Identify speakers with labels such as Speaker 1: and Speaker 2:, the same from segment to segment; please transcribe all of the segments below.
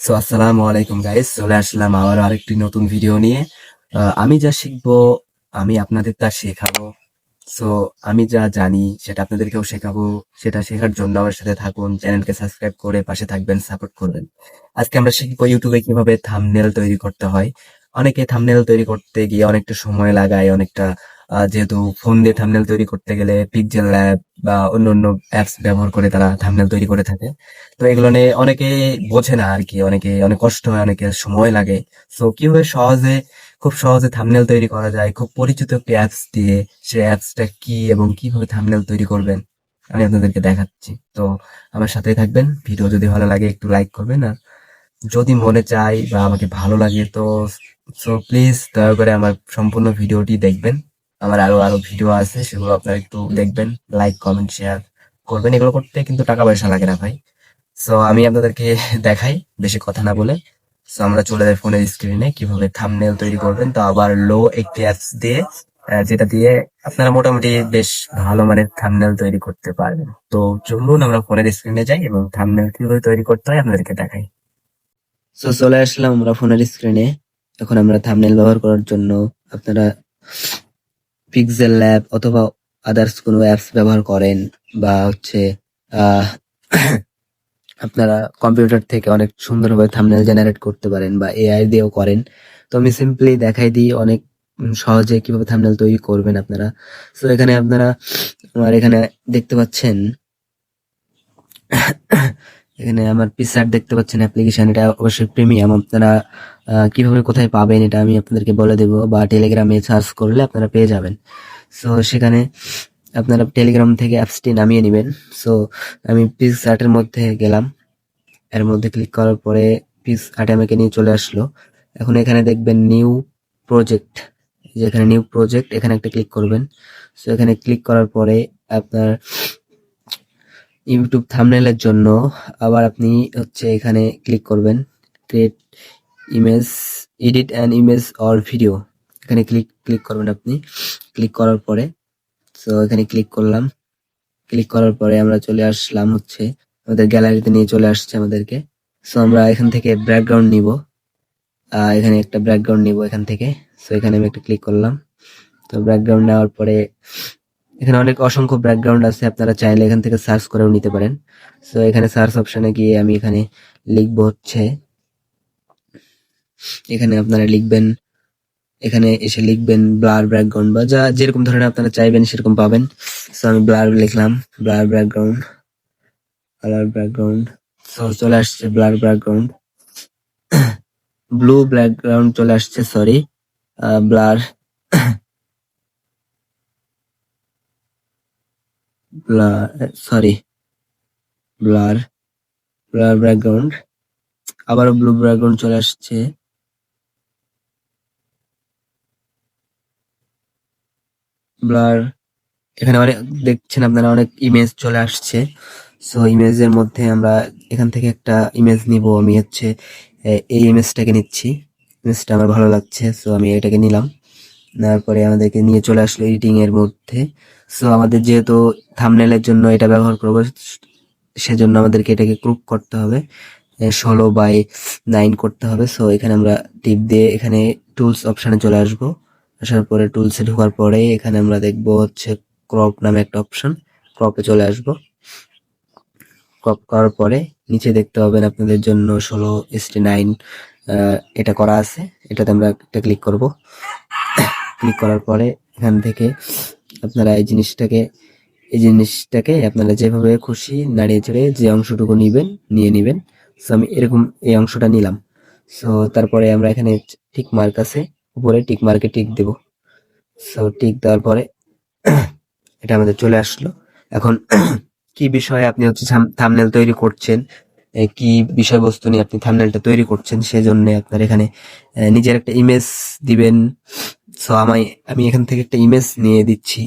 Speaker 1: So আসসালামু আলাইকুম guys চলে আসলাম আবার আরেকটি নতুন ভিডিও নিয়ে। আমি যা শিখব, আমি আপনাদের তা শেখাবো। সো আমি যা জানি, সেটা আপনাদেরকেও শেখাবো। সেটা শেখার জন্য আমার সাথে থাকুন, চ্যানেলকে সাবস্ক্রাইব করে পাশে থাকবেন, সাপোর্ট করবেন। আজকে আমরা শিখব ইউটিউবে কীভাবে থাম্বনেল তৈরি করতে হয়। অনেকে থাম্বনেল তৈরি করতে গিয়ে অনেকটা সময় লাগায়, অনেকটা যেহেতু ফোন দিয়ে থামনেল তৈরি করতে গেলে পিকজেল ল্যাব বা অন্য অন্য অ্যাপস ব্যবহার করে তারা থামনেল তৈরি করে থাকে। তো এগুলো নিয়ে অনেকে বোঝে না আর কি, অনেকে, অনেক কষ্ট হয়, অনেকে সময় লাগে। সো কীভাবে সহজে, খুব সহজে থামনেল তৈরি করা যায়, খুব পরিচিত একটি অ্যাপস দিয়ে, সেই অ্যাপসটা কি এবং কীভাবে থামনেল তৈরি করবেন, আমি আপনাদেরকে দেখাচ্ছি। তো আমার সাথেই থাকবেন। ভিডিও যদি ভালো লাগে, একটু লাইক করবেন। আর যদি মনে চাই বা আমাকে ভালো লাগে, তো সো প্লিজ দয়া করে আমার সম্পূর্ণ ভিডিওটি দেখবেন। আমার আরও আরও ভিডিও আছে, সেগুলো আপনারা একটু দেখবেন লাইক কমেন্ট শেয়ার করবেন। এগুলো করতে কিন্তু টাকা পয়সা লাগে না ভাই। সো আমি আপনাদেরকে দেখাই, বেশি কথা না বলে। সো আমরা চলে যাই ফোনের স্ক্রিনে কীভাবে থামনেল তৈরি করবেন। তো আবার লো একটি অ্যাপস দিয়ে যেটা দিয়ে আপনারা মোটামুটি বেশ ভালো মানের থামনেল তৈরি করতে পারবেন। তো চলুন আমরা ফোনের স্ক্রিনে যাই এবং থাম্বনেল কীভাবে তৈরি করতে হয় আপনাদেরকে দেখাই। সো চলে আসলাম আমরা ফোনের স্ক্রিনে এখন আমরা থামনেল ব্যবহার করার জন্য আপনারা পিক্সেল ল্যাব অথবা আদার্স কোনো অ্যাপস ব্যবহার করেন বা হচ্ছে আপনারা কম্পিউটার থেকে অনেক সুন্দরভাবে থাম্বনেল জেনারেট করতে পারেন বা এআই দিয়েও করেন। তো আমি সিম্পলি দেখাই দিই অনেক সহজে কীভাবে থাম্বনেল তৈরি করবেন আপনারা। তো এখানে আপনারা, আমার এখানে দেখতে পাচ্ছেন এখানে আমার পিকচার দেখতে পাচ্ছেন অ্যাপ্লিকেশন এটা অবশ্যই প্রিমিয়াম আপনারা কীভাবে কোথায় পাবেন এটা আমি আপনাদেরকে বলে দেবো, বা টেলিগ্রামে সার্চ করলে আপনারা পেয়ে যাবেন। সো সেখানে আপনারা টেলিগ্রাম থেকে অ্যাপসটি নামিয়ে নেবেন। সো আমি পিস আর্টের মধ্যে গেলাম। এর মধ্যে ক্লিক করার পরে পিস আর্ট আমাকে নিয়ে চলে আসলো। এখন এখানে দেখবেন নিউ প্রজেক্ট যেখানে নিউ প্রজেক্ট এখানে একটা ক্লিক করবেন। সো এখানে ক্লিক করার পরে আপনার ইউটিউব থামনেলের জন্য আবার আপনি হচ্ছে এখানে ক্লিক করবেন create image edit and image or video এখানে ক্লিক ক্লিক করবেন আপনি। ক্লিক করার পরে সো এখানে ক্লিক করলাম। ক্লিক করার পরে আমরা চলে আসলাম হচ্ছে আমাদের গ্যালারিতে নিয়ে চলে আসছে আমাদেরকে। সো আমরা এখান থেকে ব্যাকগ্রাউন্ড নিব। এখানে একটা ব্যাকগ্রাউন্ড নিব এখান থেকে। সো এখানে আমি একটা ক্লিক করলাম। তো ব্যাকগ্রাউন্ড নেওয়ার পরে এখানে অনেক অসংখ্য ব্যাকগ্রাউন্ড আছে, আপনারা চাইলে এখান থেকে সার্চ করেও নিতে পারেন। সো এখানে সার্চ অপশনে গিয়ে আমি এখানে লিখব হচ্ছে, এখানে আপনারা লিখবেন, এখানে এসে লিখবেন ব্লার ব্যাকগ্রাউন্ড বা যা যেরকম ধরনের আপনারা চাইবেন সেরকম পাবেন। সো আমি ব্লার লিখলাম blur background colour background so চলে আসছে ব্লার ব্যাকগ্রাউন্ড ব্লু ব্যাকগ্রাউন্ড চলে আসছে sorry blur blur sorry blur blur background আবারও ব্লু ব্যাকগ্রাউন্ড চলে আসছে। ব্লার এখানে অনেক দেখছেন আপনারা অনেক ইমেজ চলে আসছে। সো ইমেজের মধ্যে আমরা এখান থেকে একটা ইমেজ নিব। আমি হচ্ছে এই ইমেজটাকে নিচ্ছি। ইমেজটা আমার ভালো লাগছে সো আমি এটাকে নিলাম। নেওয়ার পরে আমাদেরকে নিয়ে চলে আসলো এডিটিং এর মধ্যে। সো আমাদের যেহেতু থাম্বনেলের জন্য এটা ব্যবহার করব, সেজন্য আমাদেরকে এটাকে গ্রুপ করতে হবে। ষোলো বাই নাইন করতে হবে। সো এখানে আমরা টিপ দিয়ে এখানে টুলস অপশানে চলে আসব। আসার পরে টুলসে ঢোকার পরে এখানে আমরা দেখব হচ্ছে ক্রপ নামে একটা অপশন ক্রপে চলে আসব। ক্রপ করার পরে নিচে দেখতে পাবেন আপনাদের জন্য ষোলো এসটি নাইন এটা করা আছে। এটাতে আমরা একটা ক্লিক করব। ক্লিক করার পরে এখান থেকে আপনারা এই জিনিসটাকে এই জিনিসটাকে আপনারা যেভাবে খুশি নাড়িয়ে চড়ে যে অংশটুকু নিবেন, নিয়ে নিবেন। সো আমি এরকম এই অংশটা নিলাম। সো তারপরে আমরা এখানে টিক মার্ক আছে, উপরে টিক মার্কে টিক দেব। সো টিক দেওয়ার পরে এটা আমাদের চলে আসলো। এখন কি বিষয়ে আপনি হচ্ছে থামনেল তৈরি করছেন কি বিষয়বস্তু নিয়ে আপনি থামনেলটা তৈরি করছেন, সেজন্য আপনার এখানে নিজের একটা ইমেজ দিবেন। সো আমায় আমি এখান থেকে একটা ইমেজ নিয়ে দিচ্ছি।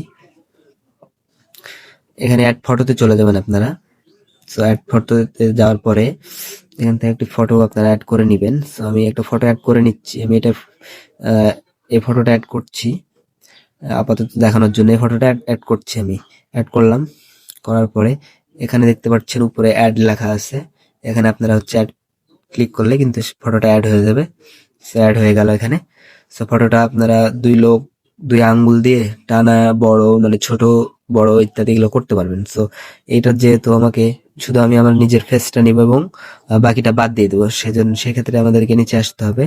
Speaker 1: এখানে অ্যাড ফটোতে চলে যাবেন আপনারা। সো অ্যাড ফটোতে যাওয়ার পরে এখান থেকে একটি ফটো আপনারা অ্যাড করে নেবেন। সো আমি একটা ফটো অ্যাড করে নিচ্ছি। আমি এটা এই ফটোটা অ্যাড করছি আপাতত দেখানোর জন্য। এই ফটোটা অ্যাড করছি আমি। অ্যাড করলাম। করার পরে এখানে দেখতে পাচ্ছেন উপরে অ্যাড লেখা আছে। এখানে আপনারা হচ্ছে অ্যাড ক্লিক করলে কিন্তু ফটোটা অ্যাড হয়ে যাবে। অ্যাড হয়ে গেল এখানে। সো ফটোটা আপনারা দুই লোক, দুই আঙ্গুল দিয়ে টানা বড় মানে ছোট, বড় ইত্যাদি এগুলো করতে পারবেন। সো এটা যেহেতু আমাকে, শুধু আমি আমার নিজের ফেসটা নিব এবং বাকিটা বাদ দিয়ে দেবো। সেজন্য সেক্ষেত্রে আমাদেরকে নিচে আসতে হবে।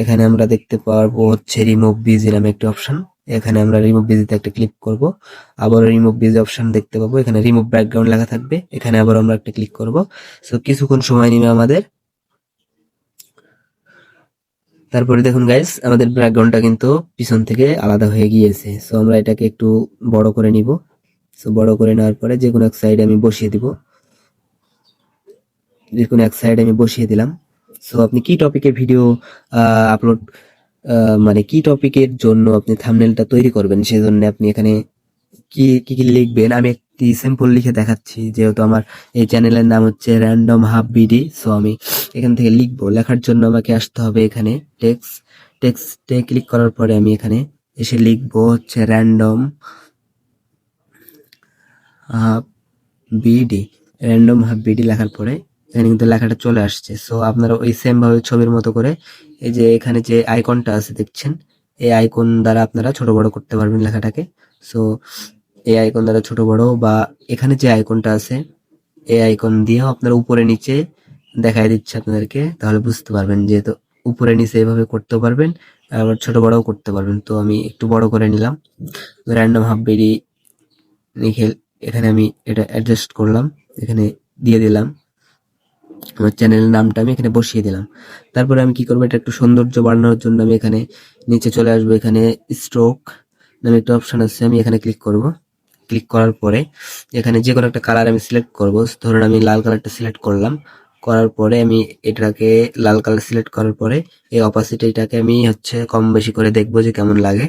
Speaker 1: এখানে আমরা দেখতে পারব হচ্ছে রিমুভ বিজি নামে একটি অপশন এখানে আমরা রিমুভ বিজিতে একটা ক্লিক করব। আবার রিমুভ বিজি অপশন দেখতে পাবো। এখানে রিমুভ ব্যাকগ্রাউন্ড লেখা থাকবে। এখানে আবার আমরা একটা ক্লিক করব। সো কিছুক্ষণ সময় নিবে আমাদের। তারপরে দেখুন গাইস আমাদের ব্যাকগ্রাউন্ডটা কিন্তু পিছন থেকে আলাদা হয়ে গিয়েছে। সো আমরা এটাকে একটু বড় করে নিব। সো বড় করে নেওয়ার পরে যে কোনো এক সাইডে আমি বসিয়ে দিব। যে কোনো এক সাইডে আমি বসিয়ে দিলাম। সো আপনি কি টপিকে ভিডিও আপলোড মানে কি টপিকের জন্য আপনি থাম্বনেলটা তৈরি করবেন, সেজন্য আপনি এখানে কি কি লিখবেন, আমি একটি সিম্পল লিখে দেখাচ্ছি, যেহেতু আমার এই চ্যানেলের নাম হচ্ছে র্যান্ডম হাব বিডি সো আমি এখান থেকে লিখব। লেখার জন্য আমাকে আসতে হবে এখানে টেক্স টেক্সটে ক্লিক করার পরে আমি এখানে এসে লিখব হচ্ছে random hub BD random hub BD লেখার পরে এখানে কিন্তু লেখাটা চলে আসছে। সো আপনারা ওই সেমভাবে ছবির মতো করে এই যে এখানে যে আইকনটা আছে, দেখছেন? এই আইকন দ্বারা আপনারা ছোট বড় করতে পারবেন লেখাটাকে। সো এই আইকন দ্বারা ছোট বড় বা এখানে যে আইকনটা আছে, এই আইকন দিয়েও আপনারা উপরে নিচে দেখাই দিচ্ছে আপনাদেরকে, তাহলে বুঝতে পারবেন যেহেতু উপরে নিচে এভাবে করতেও পারবেন আবার ছোট বড়ও করতে পারবেন। তো আমি একটু বড় করে নিলাম। র্যান্ডম হাফ বেরি লিখে এখানে আমি এটা অ্যাডজাস্ট করলাম, এখানে দিয়ে দিলাম। আমার চ্যানেলের নামটা আমি এখানে বসিয়ে দিলাম। তারপরে আমি কি করব, এটা একটু সৌন্দর্য বাড়ানোর জন্য আমি এখানে নিচে চলে আসব, এখানে স্ট্রোক নামে একটা অপশন আছে, আমি এখানে ক্লিক করব। ক্লিক করার পরে এখানে যে কোনো একটা কালার আমি সিলেক্ট করব। ধরুন আমি লাল কালারটা সিলেক্ট করলাম। করার পরে আমি এটাকে লাল কালার সিলেক্ট করার পরে এই অপাসিটিটাকে আমি হচ্ছে কম বেশি করে দেখব যে কেমন লাগে।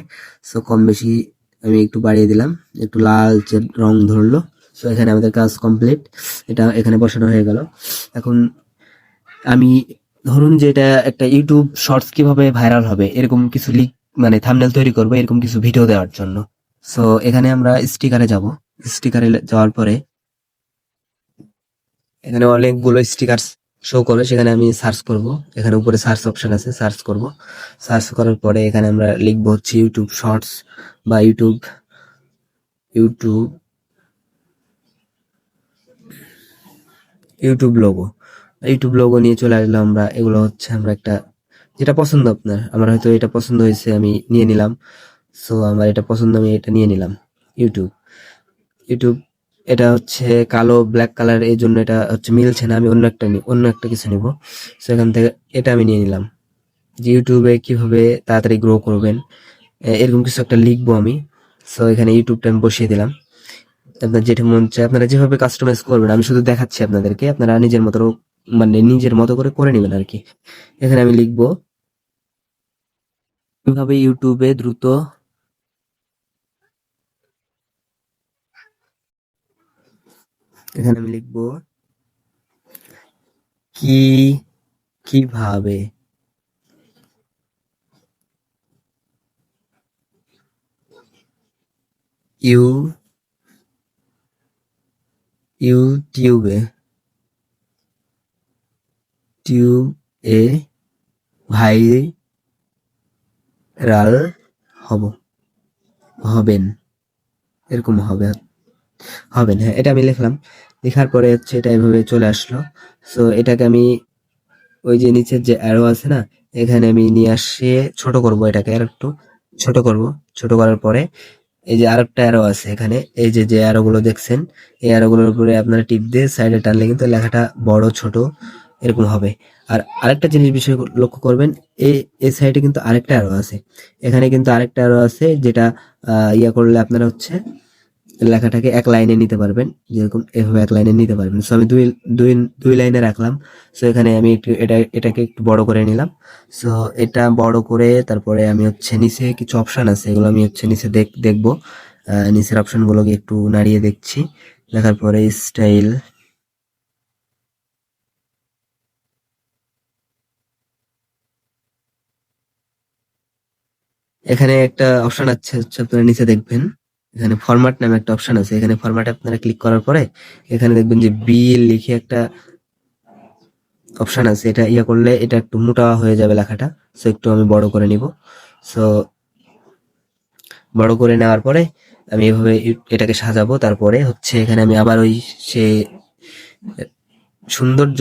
Speaker 1: সো কম বেশি আমি একটু বাড়িয়ে দিলাম। একটু লাল রং ধরলো। সো এখানে আমাদের কাজ কমপ্লিট এটা এখানে বসানো হয়ে গেল। এখন আমি ধরুন যে এটা একটা ইউটিউব শর্টস কীভাবে ভাইরাল হবে, এরকম কিছু লিক মানে থাম্বনেল তৈরি করব, এরকম কিছু ভিডিও দেওয়ার জন্য। সো এখানে আমরা স্টিকারে যাব। স্টিকারে যাওয়ার পরে এখানে অনেকগুলো স্টিকার শো করবে। সেখানে আমি সার্চ করব। এখানে উপরে সার্চ অপশন আছে সার্চ করব। সার্চ করার পরে এখানে আমরা লিখব হচ্ছে ইউটিউব শর্টস বা YouTube YouTube YouTube logo YouTube logo নিয়ে চলে আসলাম আমরা। এগুলো হচ্ছে আমরা একটা, যেটা পছন্দ আপনার। আমার হয়তো এটা পছন্দ হয়েছে, আমি নিয়ে নিলাম। সো আমার এটা পছন্দ, আমি এটা নিয়ে নিলাম ইউটিউব ইউটিউব এটা হচ্ছে কালো ব্ল্যাক কালার এই জন্য এটা হচ্ছে মিলছে না, আমি অন্য একটা অন্য একটা কিছু নিব। সো এখান থেকে এটা আমি নিয়ে নিলাম। যে ইউটিউবে কীভাবে তাড়াতাড়ি গ্রো করবেন এরকম কিছু একটা লিখব আমি। সো এখানে ইউটিউবটা আমি বসিয়ে দিলাম। আপনার যেটা মন চায়, আপনারা যেভাবে কাস্টমাইজ করবেন, আমি শুধু দেখাচ্ছি আপনাদেরকে, আপনারা নিজের মতো মানে নিজের মতো করে করে নেবেন আর কি এখানে আমি লিখব, কীভাবে ইউটিউবে দ্রুত এখানে আমি লিখব, কি, কীভাবে? ইউ, ইউটিউবে, টিউবে ভাইরাল হব, হবেন, এরকম হবে, হবেন হ্যাঁ এটা আমি লিখলাম। লেখার পরে হচ্ছে এটা এভাবে চলে আসলো। সো এটাকে আমি ওই যে নিচের যে অ্যারো আছে না, এখানে আমি নিয়ে আসিয়ে ছোট করব এটাকে আর একটু ছোট করব। ছোট করার পরে এই যে আরেকটা অ্যারো আছে এখানে, এই যে যে অ্যারো গুলো দেখছেন, এই অ্যারো গুলোর উপরে আপনারা টিপ দিয়ে সাইডে টানলে কিন্তু লেখাটা বড়, ছোট এরকম হবে। আর আরেকটা জিনিস বিষয় লক্ষ্য করবেন, এই এই সাইডে কিন্তু আরেকটা অ্যারো আছে। এখানে কিন্তু আরেকটা অ্যারো আছে যেটা ইয়া করলে আপনারা হচ্ছে লেখাটাকে এক লাইনে নিতে পারবেন, যেরকম এভাবে এক লাইনে নিতে পারবেন। সো আমি দুই দুই দুই লাইনে রাখলাম। সো এখানে আমি একটু, এটা, এটাকে একটু বড় করে নিলাম। সো এটা বড় করে তারপরে আমি হচ্ছে নিচে কিছু অপশন আছে, এগুলো আমি হচ্ছে নিচে দেখ, দেখব। নিচের অপশন গুলোকে একটু নাড়িয়ে দেখছি। দেখার পরে স্টাইল এখানে একটা অপশন আছে, হচ্ছে আপনারা নিচে দেখবেন। এখানে ফরম্যাট নামে একটা অপশন আছে। এখানে ফরম্যাটে আপনারা ক্লিক করার পরে এখানে দেখবেন যে বি লিখে একটা অপশন আছে। এটা ইয়ে করলে এটা একটু মোটা হয়ে যাবে লেখাটা। সো একটু আমি বড় করে নিব। সো বড় করে নেওয়ার পরে আমি এভাবে এটাকে সাজাবো। তারপরে হচ্ছে এখানে আমি আবার ওই সে সৌন্দর্য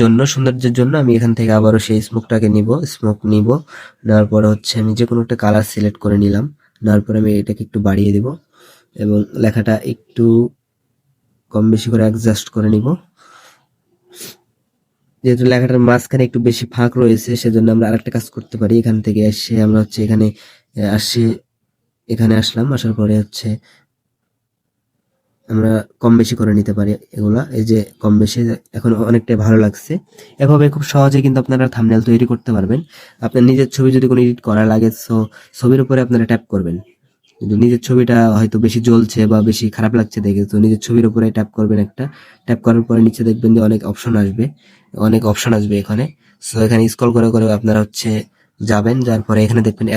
Speaker 1: জন্য, সৌন্দর্যের জন্য আমি এখান থেকে আবারও সেই স্মোকটাকে নিব স্মোক নিব। নেওয়ার পরে হচ্ছে আমি যে কোনো একটা কালার সিলেক্ট করে নিলাম। নেওয়ার পর আমি এটাকে একটু বাড়িয়ে দিব এবং লেখাটা একটু কম বেশি করে অ্যাডজাস্ট করে নিব। যেহেতু লেখাটার মাঝখানে একটু বেশি ফাঁক রয়েছে, সেজন্য আমরা আরেকটা কাজ করতে পারি। এখান থেকে এসে আমরা হচ্ছে এখানে আসি, এখানে আসলাম, আসার পরে হচ্ছে আমরা কম বেশি করে নিতে পারি এগুলা। এই যে কম বেশি এখন অনেকটাই ভালো লাগছে। এভাবে খুব সহজে কিন্তু আপনারা থামনেল তৈরি করতে পারবেন। আপনার নিজের ছবি যদি কোনো এডিট করা লাগে সো ছবির উপরে আপনারা ট্যাপ করবেন। কিন্তু নিজের ছবিটা হয়তো বেশি জ্বলছে বা বেশি খারাপ লাগছে দেখে, তো নিজের ছবির উপরে ট্যাপ করবেন একটা। ট্যাপ করার পরে নিচে দেখবেন যে অনেক অপশন আসবে। অনেক অপশন আসবে এখানে। সো এখানে স্ক্রল করে করে আপনারা হচ্ছে যাবেন যার পরে এখানে দেখবেন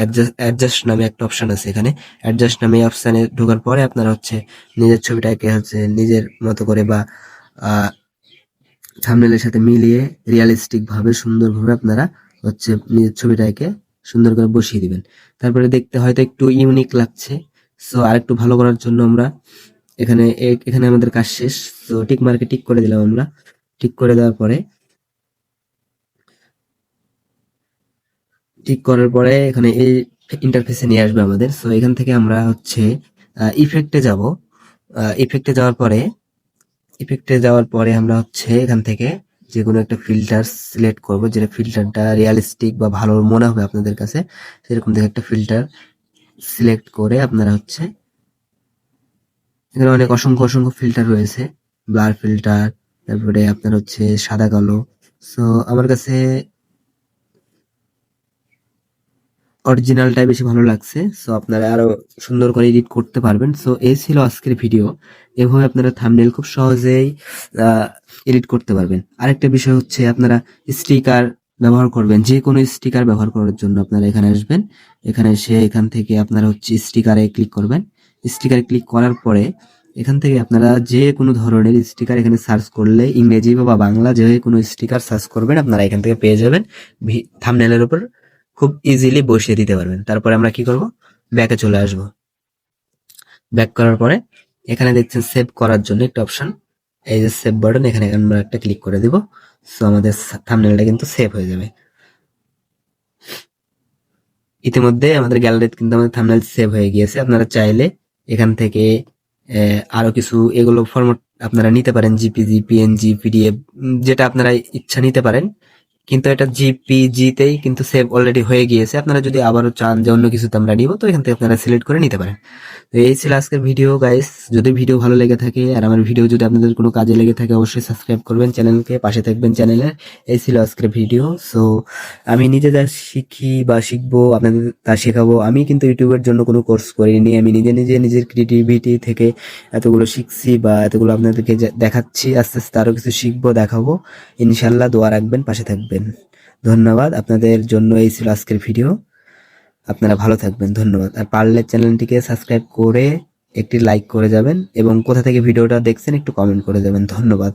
Speaker 1: অ্যাডজাস্ট নামে একটা অপশন আছে এখানে। অ্যাডজাস্ট নামে অপশনে ঢোকার পরে আপনারা হচ্ছে নিজের ছবিটাকে হচ্ছে নিজের মতো করে বা থাম্বনেলের সাথে মিলিয়ে রিয়ালিস্টিক ভাবে সুন্দরভাবে আপনারা হচ্ছে নিজের ছবিটাকে সুন্দর করে বসিয়ে দিবেন। তারপরে দেখতে হয়তো একটু ইউনিক লাগছে। সো আর একটু ভালো করার জন্য আমরা এখানে এখানে আমাদের কাজ শেষ। তো টিক মার্কে টিক করে দিলাম আমরা। টিক করে দেওয়ার পরে টিক করার পরে এখানে এই ইন্টারফেসে নিয়ে আসবে আমাদের। সো এখান থেকে আমরা হচ্ছে ইফেক্টে যাব। ইফেক্টে যাওয়ার পরে ইফেক্টে যাওয়ার পরে আমরা হচ্ছে এখান থেকে যে কোনো একটা ফিল্টার সিলেক্ট করব, যেটা ফিল্টারটা রিয়ালিস্টিক বা ভালো মনে হবে আপনাদের কাছে, সেরকম দেখে একটা ফিল্টার সিলেক্ট করে আপনারা হচ্ছে, এখানে অনেক অসংখ্য অসংখ্য ফিল্টার রয়েছে। ব্লার ফিল্টার তারপরে আপনার হচ্ছে সাদা কালো। সো আমার কাছে অরিজিনালটাই বেশি ভালো লাগছে সো আপনারা আরও সুন্দর করে এডিট করতে পারবেন। সো এই ছিল আজকের ভিডিও এভাবে আপনারা থাম্বনেল খুব সহজেই এডিট করতে পারবেন। আরেকটা বিষয় হচ্ছে আপনারা স্টিকার ব্যবহার করবেন, যে কোনো স্টিকার ব্যবহার করার জন্য আপনারা এখানে আসবেন। এখানে এসে এখান থেকে আপনারা হচ্ছে স্টিকারে ক্লিক করবেন। স্টিকারে ক্লিক করার পরে এখান থেকে আপনারা যে কোনো ধরনের স্টিকার এখানে সার্চ করলে ইংরেজি বা বাংলা যে কোনো স্টিকার সার্চ করবেন, আপনারা এখান থেকে পেয়ে যাবেন। থাম্বনেলের উপর খুব ইজিলি বসিয়ে দিতে পারবেন। তারপরে আমরা কি করব? ব্যাকে চলে আসব। ব্যাক করার পরে এখানে দেখছেন সেভ করার জন্য একটা অপশন এই যে সেভ বাটন এখানে আমরা একটা ক্লিক করে দিব। সো আমাদের থাম্বনেলটা কিন্তু সেভ হয়ে যাবে। ইতিমধ্যে আমাদের গ্যালারিতে কিন্তু আমাদের থাম্বনেল সেভ হয়ে গিয়েছে। আপনারা চাইলে এখান থেকে আরও কিছু এগুলো ফরম্যাট আপনারা নিতে পারেন জিপিজি পিএনজি পিডিএফ যেটা আপনারা ইচ্ছা নিতে পারেন। কিন্তু এটা জিপিজি তেই কিন্তু সেভ অলরেডি হয়ে গিয়েছে। আপনারা যদি আবারও চান যে অন্য কিছুতে আমরা নিব, তো এখান থেকে আপনারা সিলেক্ট করে নিতে পারেন। তো এই ছিল আজকের ভিডিও গাইস যদি ভিডিও ভালো লেগে থাকে আর আমার ভিডিও যদি আপনাদের কোনো কাজে লেগে থাকে, অবশ্যই সাবস্ক্রাইব করবেন চ্যানেলকে পাশে থাকবেন চ্যানেলের এই ছিল আজকের ভিডিও সো আমি নিজে যা শিখি বা শিখব, আপনাদের তা শেখাবো, আমি কিন্তু ইউটিউবের জন্য কোনো কোর্স করিনি। আমি নিজে নিজে নিজের ক্রিয়েটিভিটি থেকে এতগুলো শিখছি বা এতগুলো আপনাদেরকে দেখাচ্ছি, আস্তে আস্তে আরও কিছু শিখব, দেখাবো। ইনশাল্লাহ দোয়া রাখবেন, পাশে থাকবেন। ধন্যবাদ। আপনাদের জন্য এই ছিল আজকের ভিডিও। আপনারা ভালো থাকবেন। ধন্যবাদ। আর পারলে চ্যানেলটিকে সাবস্ক্রাইব করে একটি লাইক করে যাবেন এবং কোথা থেকে ভিডিওটা দেখছেন একটু কমেন্ট করে যাবেন। ধন্যবাদ।